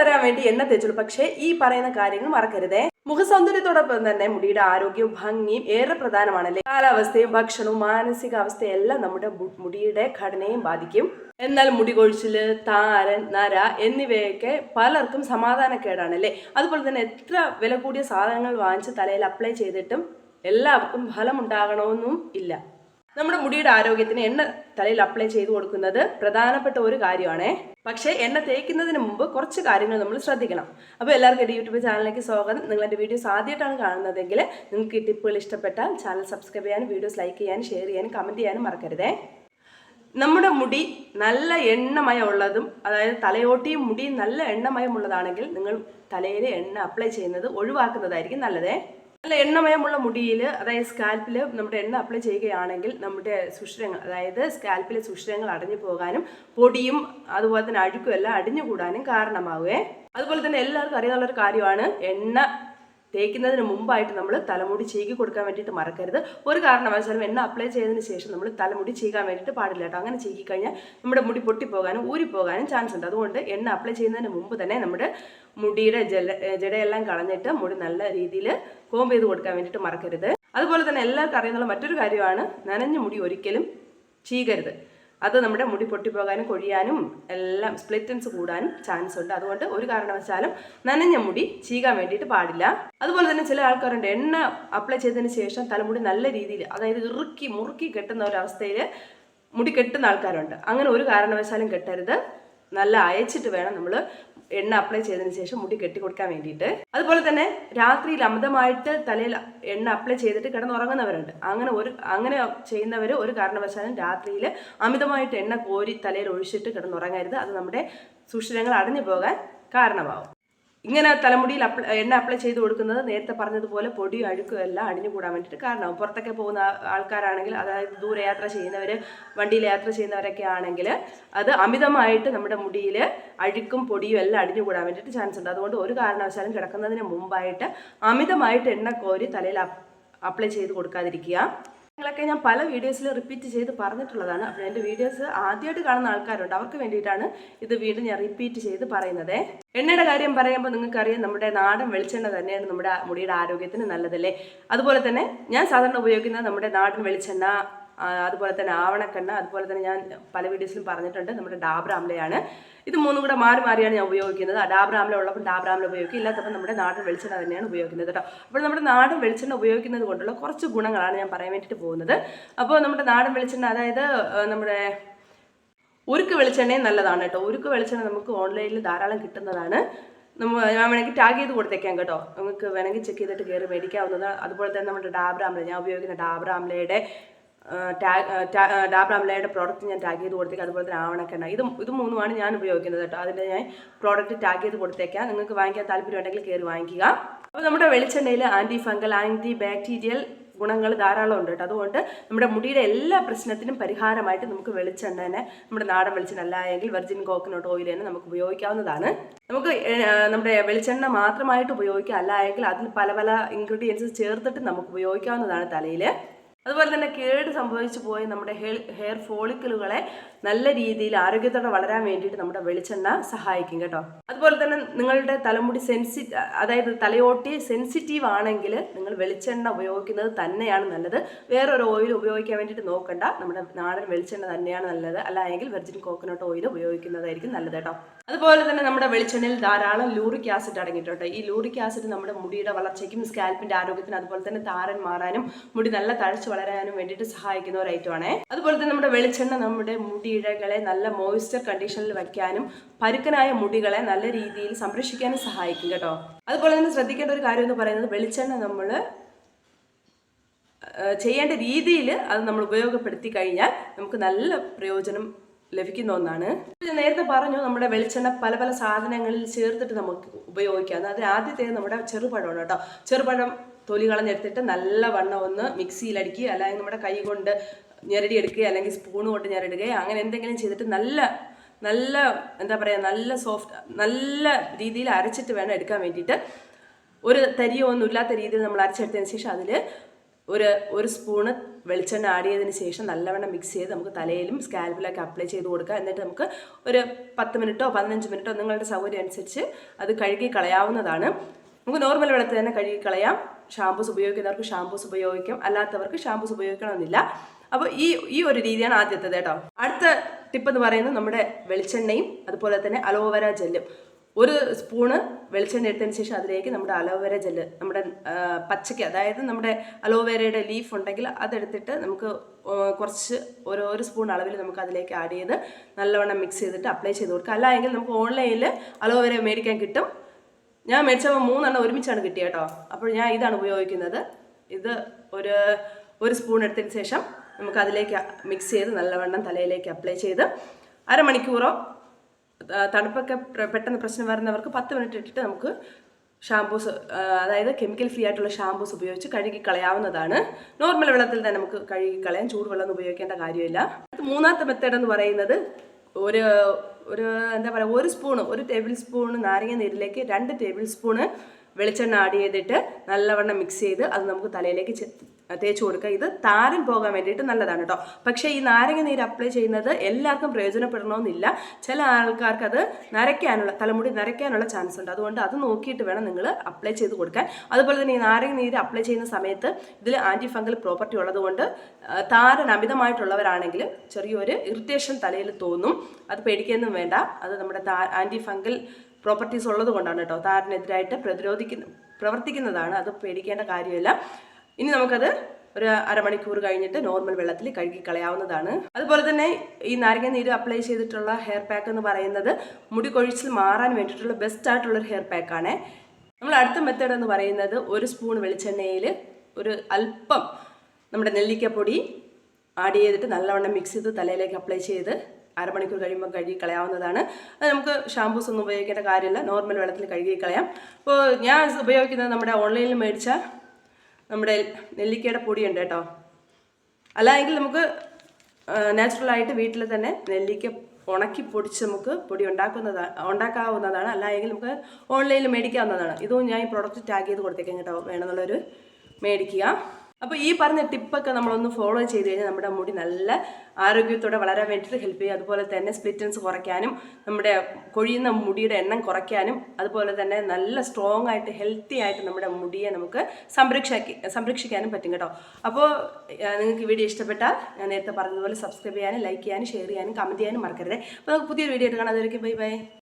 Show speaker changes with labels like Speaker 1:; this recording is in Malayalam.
Speaker 1: വളരാൻ വേണ്ടി എണ്ണ തേച്ചുള്ളൂ. പക്ഷേ ഈ പറയുന്ന കാര്യങ്ങൾ മറക്കരുതേ. മുഖസൗന്ദര്യത്തോടൊപ്പം തന്നെ മുടിയുടെ ആരോഗ്യവും ഭംഗിയും ഏറെ പ്രധാനമാണല്ലേ? കാലാവസ്ഥയും ഭക്ഷണവും മാനസികാവസ്ഥയും എല്ലാം നമ്മുടെ മുടിയുടെ ഘടനയും ബാധിക്കും. എന്നാൽ മുടി കൊഴിച്ചിൽ താരൻ നര എന്നിവയൊക്കെ പലർക്കും സമാധാനക്കേടാണല്ലേ? അതുപോലെ തന്നെ എത്ര വില കൂടിയ സാധനങ്ങൾ വാങ്ങിച്ച് തലയിൽ അപ്ലൈ ചെയ്തിട്ടും എല്ലാവർക്കും ഫലമുണ്ടാകണമെന്നും ഇല്ല. നമ്മുടെ മുടിയുടെ ആരോഗ്യത്തിന് എണ്ണ തലയിൽ അപ്ലൈ ചെയ്ത് കൊടുക്കുന്നത് പ്രധാനപ്പെട്ട ഒരു കാര്യമാണ്. പക്ഷേ എണ്ണ തേക്കുന്നതിന് മുമ്പ് കുറച്ച് കാര്യങ്ങൾ നമ്മൾ ശ്രദ്ധിക്കണം. അപ്പോൾ എല്ലാവർക്കും എന്റെ യൂട്യൂബ് ചാനലിലേക്ക് സ്വാഗതം. നിങ്ങൾ എന്റെ വീഡിയോസ് ആദ്യമായിട്ടാണ് കാണുന്നതെങ്കിൽ നിങ്ങൾക്ക് ഈ ടിപ്പുകൾ ഇഷ്ടപ്പെട്ടാൽ ചാനൽ സബ്സ്ക്രൈബ് ചെയ്യാനും വീഡിയോസ് ലൈക്ക് ചെയ്യാനും ഷെയർ ചെയ്യാനും കമന്റ് ചെയ്യാനും മറക്കരുതേ. നമ്മുടെ മുടി നല്ല എണ്ണമയമുള്ളതും അതായത് തലയോട്ടിയും മുടിയും നല്ല എണ്ണമയമുള്ളതാണെങ്കിൽ നിങ്ങൾ തലയിൽ എണ്ണ അപ്ലൈ ചെയ്യുന്നത് ഒഴിവാക്കുന്നതായിരിക്കും നല്ലതേ. നല്ല എണ്ണമയമുള്ള മുടിയിൽ അതായത് സ്കാൽപ്പിൽ നമ്മുടെ എണ്ണ അപ്ലൈ ചെയ്യുകയാണെങ്കിൽ നമ്മുടെ സുഷിരങ്ങൾ അതായത് സ്കാൽപ്പിലെ സുഷിരങ്ങൾ അടഞ്ഞു പോകാനും പൊടിയും അതുപോലെ തന്നെ അഴുക്കും എല്ലാം അടിഞ്ഞുകൂടാനും കാരണമാവുകയെ. അതുപോലെ തന്നെ എല്ലാവർക്കും അറിയാവുന്ന ഒരു കാര്യമാണ് എണ്ണ തേക്കുന്നതിന് മുമ്പായിട്ട് നമ്മൾ തലമുടി ചീകി കൊടുക്കാൻ വേണ്ടിയിട്ട് മറക്കരുത്. ഒരു കാരണവശാലും എണ്ണ അപ്ലൈ ചെയ്തതിന് ശേഷം നമ്മൾ തലമുടി ചീകാൻ വേണ്ടിയിട്ട് പാടില്ല കേട്ടോ. അങ്ങനെ ചീകി കഴിഞ്ഞാൽ നമ്മുടെ മുടി പൊട്ടിപ്പോകാനും ഊരിപ്പോകാനും ചാൻസ് ഉണ്ട്. അതുകൊണ്ട് എണ്ണ അപ്ലൈ ചെയ്യുന്നതിന് മുമ്പ് തന്നെ നമ്മുടെ മുടിയുടെ ജല ജടയെല്ലാം കളഞ്ഞിട്ട് മുടി നല്ല രീതിയിൽ കോംബ് ചെയ്ത് കൊടുക്കാൻ വേണ്ടിയിട്ട് മറക്കരുത്. അതുപോലെ തന്നെ എല്ലാവർക്കും അറിയുന്നുള്ള മറ്റൊരു കാര്യമാണ് നനഞ്ഞ മുടി ഒരിക്കലും ചീകരുത്. അത് നമ്മുടെ മുടി പൊട്ടിപ്പോകാനും കൊഴിയാനും എല്ലാം സ്പ്ലിറ്റൻസ് കൂടാനും ചാൻസ് ഉണ്ട്. അതുകൊണ്ട് ഒരു കാരണവശാലും നനഞ്ഞ മുടി ചീകാൻ വേണ്ടിയിട്ട് പാടില്ല. അതുപോലെ തന്നെ ചില ആൾക്കാരുണ്ട് എണ്ണ അപ്ലൈ ചെയ്തതിന് ശേഷം തലമുടി നല്ല രീതിയിൽ അതായത് ഇറുക്കി മുറുക്കി കെട്ടുന്ന ഒരവസ്ഥയിൽ മുടി കെട്ടുന്ന ആൾക്കാരുണ്ട്. അങ്ങനെ ഒരു കാരണവശാലും കെട്ടരുത്. നല്ല അയച്ചിട്ട് വേണം നമ്മൾ എണ്ണ അപ്ലൈ ചെയ്തതിന് ശേഷം മുടി കെട്ടി കൊടുക്കാൻ വേണ്ടിയിട്ട്. അതുപോലെ തന്നെ രാത്രിയിൽ അമിതമായിട്ട് തലയിൽ എണ്ണ അപ്ലൈ ചെയ്തിട്ട് കിടന്നുറങ്ങുന്നവരുണ്ട്. അങ്ങനെ ഒരു അങ്ങനെ ചെയ്യുന്നവർ ഒരു കാരണവശാലും രാത്രിയിൽ അമിതമായിട്ട് എണ്ണ കോരി തലയിൽ ഒഴിച്ചിട്ട് കിടന്നുറങ്ങരുത്. അത് നമ്മുടെ സുഷിരങ്ങൾ അടഞ്ഞു പോകാൻ കാരണമാവും. ഇങ്ങനെ തലമുടിയിൽ അപ്ലൈ എണ്ണ അപ്ലൈ ചെയ്ത് കൊടുക്കുന്നത് നേരത്തെ പറഞ്ഞതുപോലെ പൊടിയും അഴുക്കും എല്ലാം അടിഞ്ഞുകൂടാൻ വേണ്ടിയിട്ട് കാരണമാവും. പുറത്തൊക്കെ പോകുന്ന ആൾക്കാരാണെങ്കിൽ അതായത് ദൂരയാത്ര ചെയ്യുന്നവർ വണ്ടിയിൽ യാത്ര ചെയ്യുന്നവരൊക്കെ ആണെങ്കിൽ അത് അമിതമായിട്ട് നമ്മുടെ മുടിയിൽ അഴുക്കും പൊടിയും എല്ലാം അടിഞ്ഞുകൂടാൻ വേണ്ടിയിട്ട് ചാൻസ് ഉണ്ട്. അതുകൊണ്ട് ഒരു കാരണവശാലും കിടക്കുന്നതിന് മുമ്പായിട്ട് അമിതമായിട്ട് എണ്ണ കോരി തലയിൽ അപ്ലൈ ചെയ്ത് കൊടുക്കാതിരിക്കുക. നിങ്ങളൊക്കെ ഞാൻ പല വീഡിയോസിൽ റിപ്പീറ്റ് ചെയ്ത് പറഞ്ഞിട്ടുള്ളതാണ്. അപ്പോൾ എന്റെ വീഡിയോസ് ആദ്യമായിട്ട് കാണുന്ന ആൾക്കാരുണ്ട്. അവർക്ക് വേണ്ടിയിട്ടാണ് ഇത് വീണ്ടും ഞാൻ റിപ്പീറ്റ് ചെയ്ത് പറയുന്നത്. എണ്ണയുടെ കാര്യം പറയുമ്പോൾ നിങ്ങൾക്കറിയാം നമ്മുടെ നാടൻ വെളിച്ചെണ്ണ തന്നെയാണ് നമ്മുടെ മുടിയുടെ ആരോഗ്യത്തിന് നല്ലതല്ലേ? അതുപോലെ തന്നെ ഞാൻ സാധാരണ ഉപയോഗിക്കുന്ന നമ്മുടെ നാടൻ വെളിച്ചെണ്ണ അതുപോലെ തന്നെ ആവണക്കെണ്ണ അതുപോലെ തന്നെ ഞാൻ പല വീഡിയോസിലും പറഞ്ഞിട്ടുണ്ട്. നമ്മുടെ ആംലയാണ് ഇത് മൂന്നും കൂടെ മാറി മാറിയാണ് ഞാൻ ഉപയോഗിക്കുന്നത്. ആംല ഉള്ളപ്പോൾ ആംല ഉപയോഗിക്കും. ഇല്ലാത്തപ്പോൾ നമ്മുടെ നാടൻ വെളിച്ചെണ്ണ തന്നെയാണ് ഉപയോഗിക്കുന്നത് കേട്ടോ. അപ്പോൾ നമ്മുടെ നാടൻ വെളിച്ചെണ്ണ ഉപയോഗിക്കുന്നത് കൊണ്ടുള്ള കുറച്ച് ഗുണങ്ങളാണ് ഞാൻ പറയാൻ വേണ്ടിയിട്ട് പോകുന്നത്. അപ്പോൾ നമ്മുടെ നാടൻ വെളിച്ചെണ്ണ അതായത് നമ്മുടെ ഉരുക്ക് വെളിച്ചെണ്ണയും നല്ലതാണ് കേട്ടോ. ഉരുക്ക് വെളിച്ചെണ്ണ നമുക്ക് ഓൺലൈനിൽ ധാരാളം കിട്ടുന്നതാണ്. നമ്മൾ ഞാൻ വേണമെങ്കിൽ ടാഗ് ചെയ്ത് കൊടുത്തേക്കാം കേട്ടോ. നമുക്ക് വേണമെങ്കിൽ ചെക്ക് ചെയ്തിട്ട് കയറി മേടിക്കാവുന്നത് അതുപോലെ തന്നെ നമ്മുടെ ഡാബ്രാംല ഞാൻ ഉപയോഗിക്കുന്ന ഡാബ്ര ആംലയുടെ ഡാബ്ര ആംലയുടെ പ്രോഡക്റ്റ് ഞാൻ ടാഗ് ചെയ്ത് കൊടുത്തേക്കാം. അതുപോലെ തന്നെ ആവണക്കെണ്ണ. ഇത് ഇത് മൂന്നുമാണ് ഞാൻ ഉപയോഗിക്കുന്നത് കേട്ടോ. അതിന്റെ ഞാൻ പ്രോഡക്റ്റ് ടാഗ് ചെയ്ത് കൊടുത്തേക്കാം. നിങ്ങൾക്ക് വാങ്ങിക്കാൻ താല്പര്യം ഉണ്ടെങ്കിൽ കയറി വാങ്ങിക്കുക. അപ്പോൾ നമ്മുടെ വെളിച്ചെണ്ണയിൽ ആന്റി ഫംഗൽ ആന്റി ബാക്ടീരിയൽ ഗുണങ്ങൾ ധാരാളം ഉണ്ട് കേട്ടോ. അതുകൊണ്ട് നമ്മുടെ മുടിയുടെ എല്ലാ പ്രശ്നത്തിനും പരിഹാരമായിട്ട് നമുക്ക് വെളിച്ചെണ്ണ തന്നെ നമ്മുടെ നാടൻ വെളിച്ചെണ്ണ അല്ലായെങ്കിൽ വെർജിൻ കോക്കനട്ട് ഓയിൽ തന്നെ നമുക്ക് ഉപയോഗിക്കാവുന്നതാണ്. നമുക്ക് നമ്മുടെ വെളിച്ചെണ്ണ മാത്രമായിട്ട് ഉപയോഗിക്കാം അല്ലായെങ്കിൽ അതിൽ പല പല ഇൻഗ്രീഡിയൻസ് ചേർത്തിട്ട് നമുക്ക് ഉപയോഗിക്കാവുന്നതാണ് തലയിൽ. അതുപോലെ തന്നെ കേട് സംഭവിച്ചു പോയ നമ്മുടെ ഹെയർ ഹെയർ ഫോളിക്കിളുകളെ നല്ല രീതിയിൽ ആരോഗ്യത്തോടെ വളരാൻ വേണ്ടിയിട്ട് നമ്മുടെ വെളിച്ചെണ്ണ സഹായിക്കും കേട്ടോ. അതുപോലെ തന്നെ നിങ്ങളുടെ തലമുടി സെൻസി അതായത് തലയോട്ടി സെൻസിറ്റീവ് ആണെങ്കിൽ നിങ്ങൾ വെളിച്ചെണ്ണ ഉപയോഗിക്കുന്നത് തന്നെയാണ് നല്ലത്. വേറൊരു ഓയിൽ ഉപയോഗിക്കാൻ വേണ്ടിയിട്ട് നോക്കണ്ട. നമ്മുടെ നാടൻ വെളിച്ചെണ്ണ തന്നെയാണ് നല്ലത്. അല്ലെങ്കിൽ വെർജിൻ കോക്കനട്ട് ഓയിൽ ഉപയോഗിക്കുന്നതായിരിക്കും നല്ലത് കേട്ടോ. അതുപോലെ തന്നെ നമ്മുടെ വെളിച്ചെണ്ണയിൽ ധാരാളം ലൂറിക് ആസിഡ് അടങ്ങിയിട്ടുണ്ട് ഈ ലൂറിക് ആസിഡ് നമ്മുടെ മുടിയുടെ വളർച്ചയ്ക്കും സ്കാൽപ്പിന്റെ ആരോഗ്യത്തിനും അതുപോലെ തന്നെ താരൻ മാറാനും മുടി നല്ല തഴച്ചു വളരാനും വേണ്ടിയിട്ട് സഹായിക്കുന്ന ഒരു ഐറ്റമാണ് അതുപോലെ തന്നെ നമ്മുടെ വെളിച്ചെണ്ണ നമ്മുടെ മുടിയിഴകളെ നല്ല മോയ്സ്ചർ കണ്ടീഷനിൽ വയ്ക്കാനും പരുക്കനായ മുടികളെ നല്ല രീതിയിൽ സംരക്ഷിക്കാനും സഹായിക്കും കേട്ടോ. അതുപോലെ തന്നെ ശ്രദ്ധിക്കേണ്ട ഒരു കാര്യം എന്ന് പറയുന്നത് വെളിച്ചെണ്ണ നമ്മൾ ചെയ്യേണ്ട രീതിയിൽ അത് നമ്മൾ ഉപയോഗപ്പെടുത്തി കഴിഞ്ഞാൽ നമുക്ക് നല്ല പ്രയോജനം ലഭിക്കുന്ന ഒന്നാണ്. നേരത്തെ പറഞ്ഞു നമ്മുടെ വെളിച്ചെണ്ണ പല പല സാധനങ്ങളിൽ ചേർത്തിട്ട് നമുക്ക് ഉപയോഗിക്കാം. അതിന് ആദ്യത്തേത് നമ്മുടെ ചെറുപഴമാണ് കേട്ടോ. ചെറുപഴം തൊലി കളഞ്ഞെടുത്തിട്ട് നല്ല വണ്ണം ഒന്ന് മിക്സിയിലടിക്കുക അല്ലെങ്കിൽ നമ്മുടെ കൈ കൊണ്ട് ഞെരടി എടുക്കുക അല്ലെങ്കിൽ സ്പൂൺ കൊണ്ട് ഞെരടുകയോ അങ്ങനെ എന്തെങ്കിലും ചെയ്തിട്ട് നല്ല നല്ല എന്താ പറയുക നല്ല സോഫ്റ്റ് നല്ല രീതിയിൽ അരച്ചിട്ട് വേണം എടുക്കാൻ വേണ്ടിയിട്ട്. ഒരു തരിയോ ഒന്നും ഇല്ലാത്ത രീതിയിൽ നമ്മൾ അരച്ചെടുത്തതിന് ശേഷം അതിൽ ഒരു ഒരു സ്പൂണ് വെളിച്ചെണ്ണ ആഡ് ചെയ്തതിന് ശേഷം നല്ലവണ്ണം മിക്സ് ചെയ്ത് നമുക്ക് തലയിലും സ്കാൽപ്പിലൊക്കെ അപ്ലൈ ചെയ്ത് കൊടുക്കുക. എന്നിട്ട് നമുക്ക് ഒരു പത്ത് മിനിറ്റോ പതിനഞ്ച് മിനിറ്റോ നിങ്ങളുടെ സൗകര്യം അനുസരിച്ച് അത് കഴുകി കളയാവുന്നതാണ്. നമുക്ക് നോർമൽ വെള്ളത്തിൽ തന്നെ കഴുകി കളയാം. ഷാമ്പൂസ് ഉപയോഗിക്കുന്നവർക്ക് ഷാമ്പൂസ് ഉപയോഗിക്കാം. അല്ലാത്തവർക്ക് ഷാമ്പൂസ് ഉപയോഗിക്കണമെന്നില്ല. അപ്പോൾ ഈ ഈ ഒരു രീതിയാണ് ആദ്യത്തേത് കേട്ടോ. അടുത്ത ടിപ്പ് എന്ന് പറയുന്നത് നമ്മുടെ വെളിച്ചെണ്ണയും അതുപോലെ തന്നെ അലോവേര ജെല്ലും. ഒരു സ്പൂണ് വെളിച്ചെണ്ണ എടുത്തതിന് ശേഷം അതിലേക്ക് നമ്മുടെ അലോവേര ജെല്ല് നമ്മുടെ പച്ചയ്ക്ക് അതായത് നമ്മുടെ അലോവേരയുടെ ലീഫ് ഉണ്ടെങ്കിൽ അതെടുത്തിട്ട് നമുക്ക് കുറച്ച് ഓരോ ഒരു സ്പൂൺ അളവിൽ നമുക്ക് അതിലേക്ക് ആഡ് ചെയ്ത് നല്ലവണ്ണം മിക്സ് ചെയ്തിട്ട് അപ്ലൈ ചെയ്ത് കൊടുക്കുക അല്ല നമുക്ക് ഓൺലൈനിൽ അലോവേര മേടിക്കാൻ കിട്ടും. ഞാൻ മേടിച്ചപ്പോൾ മൂന്നെണ്ണം ഒരുമിച്ചാണ് കിട്ടിയ കേട്ടോ അപ്പോൾ ഞാൻ ഇതാണ് ഉപയോഗിക്കുന്നത്. ഇത് ഒരു ഒരു സ്പൂൺ എടുത്തതിന് ശേഷം നമുക്ക് അതിലേക്ക് മിക്സ് ചെയ്ത് നല്ലവണ്ണം തലയിലേക്ക് അപ്ലൈ ചെയ്ത് അരമണിക്കൂറോ തണുപ്പൊക്കെ പെട്ടെന്ന് പ്രശ്നം വരുന്നവർക്ക് പത്ത് മിനിറ്റ് ഇട്ടിട്ട് നമുക്ക് ഷാമ്പൂസ് അതായത് കെമിക്കൽ ഫ്രീ ആയിട്ടുള്ള ഷാമ്പൂസ് ഉപയോഗിച്ച് കഴുകി കളയാവുന്നതാണ് നോർമൽ വെള്ളത്തിൽ തന്നെ നമുക്ക് കഴുകി കളയാൻ ചൂടുവെള്ളം ഉപയോഗിക്കേണ്ട കാര്യമില്ല. മൂന്നാമത്തെ മെത്തേഡ് എന്ന് പറയുന്നത് ഒരു ഒരു എന്താ പറയുക ഒരു സ്പൂണ് ഒരു ടേബിൾ സ്പൂൺ നാരങ്ങ നീരിലേക്ക് രണ്ട് ടേബിൾ സ്പൂണ് വെളിച്ചെണ്ണ ആഡ് ചെയ്തിട്ട് നല്ലവണ്ണം മിക്സ് ചെയ്ത് അത് നമുക്ക് തലയിലേക്ക് തേച്ച് കൊടുക്കുക. ഇത് താരൻ പോകാൻ വേണ്ടിയിട്ട് നല്ലതാണ് കേട്ടോ പക്ഷേ ഈ നാരങ്ങ നീര് അപ്ലൈ ചെയ്യുന്നത് എല്ലാവർക്കും പ്രയോജനപ്പെടണമെന്നില്ല ചില ആൾക്കാർക്ക് അത് നരയ്ക്കാനുള്ള തലമുടി നരയ്ക്കാനുള്ള ചാൻസ് ഉണ്ട്. അതുകൊണ്ട് അത് നോക്കിയിട്ട് വേണം നിങ്ങൾ അപ്ലൈ ചെയ്ത് കൊടുക്കാൻ. അതുപോലെ തന്നെ ഈ നാരങ്ങ നീര് അപ്ലൈ ചെയ്യുന്ന സമയത്ത് ഇതിൽ ആന്റി ഫംഗൽ പ്രോപ്പർട്ടി ഉള്ളതുകൊണ്ട് താരൻ അമിതമായിട്ടുള്ളവരാണെങ്കിൽ ചെറിയൊരു ഇറിറ്റേഷൻ തലയിൽ തോന്നും. അത് പേടിക്കൊന്നും വേണ്ട. അത് നമ്മുടെ ആന്റി ഫംഗൽ പ്രോപ്പർട്ടീസ് ഉള്ളത് കൊണ്ടാണ് കേട്ടോ താരനെതിരായിട്ട് പ്രതിരോധിക്കുന്ന പ്രവർത്തിക്കുന്നതാണ്. അത് പേടിക്കേണ്ട കാര്യമില്ല. ഇനി നമുക്കത് ഒരു അരമണിക്കൂർ കഴിഞ്ഞിട്ട് നോർമൽ വെള്ളത്തിൽ കഴുകി കളയാവുന്നതാണ് അതുപോലെ തന്നെ ഈ നാരങ്ങ നീര് അപ്ലൈ ചെയ്തിട്ടുള്ള ഹെയർ പാക്ക് എന്ന് പറയുന്നത് മുടി കൊഴിച്ചിൽ മാറാൻ വേണ്ടിയിട്ടുള്ള ബെസ്റ്റ് ആയിട്ടുള്ള ഒരു ഹെയർ പാക്കാണ് നമ്മൾ അടുത്ത മെത്തേഡ് എന്ന് പറയുന്നത് ഒരു സ്പൂൺ വെളിച്ചെണ്ണയിൽ ഒരു അല്പം നമ്മുടെ നെല്ലിക്കപ്പൊടി ആഡ് ചെയ്തിട്ട് നല്ലവണ്ണം മിക്സ് ചെയ്ത് തലയിലേക്ക് അപ്ലൈ ചെയ്ത് അരമണിക്കൂർ കഴിയുമ്പോൾ കഴുകി കളയാവുന്നതാണ്. അത് നമുക്ക് ഷാമ്പൂസ് ഒന്നും ഉപയോഗിക്കേണ്ട കാര്യമില്ല. നോർമൽ വെള്ളത്തിൽ കഴുകി കളയാം. അപ്പോൾ ഞാൻ ഉപയോഗിക്കുന്നത് നമ്മുടെ ഓൺലൈനിൽ മേടിച്ച നമ്മുടെ നെല്ലിക്കയുടെ പൊടിയുണ്ട് കേട്ടോ. അല്ല എങ്കിൽ നമുക്ക് നാച്ചുറലായിട്ട് വീട്ടിൽ തന്നെ നെല്ലിക്ക ഉണക്കി പൊടിച്ച് നമുക്ക് പൊടി ഉണ്ടാക്കുന്നതാണ് ഉണ്ടാക്കാവുന്നതാണ്. അല്ല എങ്കിൽ നമുക്ക് ഓൺലൈനിൽ മേടിക്കാവുന്നതാണ്. ഇതും ഞാൻ ഈ പ്രോഡക്റ്റ് ടാഗ് ചെയ്ത് കൊടുത്തേക്കാം കേട്ടോ. വേണമെന്നുള്ളൊരു മേടിക്കുക. അപ്പോൾ ഈ പറഞ്ഞ ടിപ്പൊക്കെ നമ്മളൊന്ന് ഫോളോ ചെയ്ത് കഴിഞ്ഞാൽ നമ്മുടെ മുടി നല്ല ആരോഗ്യത്തോടെ വളരാൻ വേണ്ടിയിട്ട് ഹെൽപ്പ് ചെയ്യും. അതുപോലെ തന്നെ സ്പ്ലിറ്റൻസ് കുറയ്ക്കാനും നമ്മുടെ കൊഴിയുന്ന മുടിയുടെ എണ്ണം കുറയ്ക്കാനും അതുപോലെ തന്നെ നല്ല സ്ട്രോങ് ആയിട്ട് ഹെൽത്തി ആയിട്ട് നമ്മുടെ മുടിയെ നമുക്ക് സംരക്ഷാക്കി സംരക്ഷിക്കാനും പറ്റും കേട്ടോ. അപ്പോൾ നിങ്ങൾക്ക് വീഡിയോ ഇഷ്ടപ്പെട്ടാൽ ഞാൻ നേരത്തെ പറഞ്ഞതുപോലെ സബ്സ്ക്രൈബ് ചെയ്യാനും ലൈക്ക് ചെയ്യാനും ഷെയർ ചെയ്യാനും കമന്റ് ചെയ്യാനും മറക്കരുത്. അപ്പോൾ നമുക്ക് പുതിയൊരു വീഡിയോ ആയിട്ട് കാണാം. Bye bye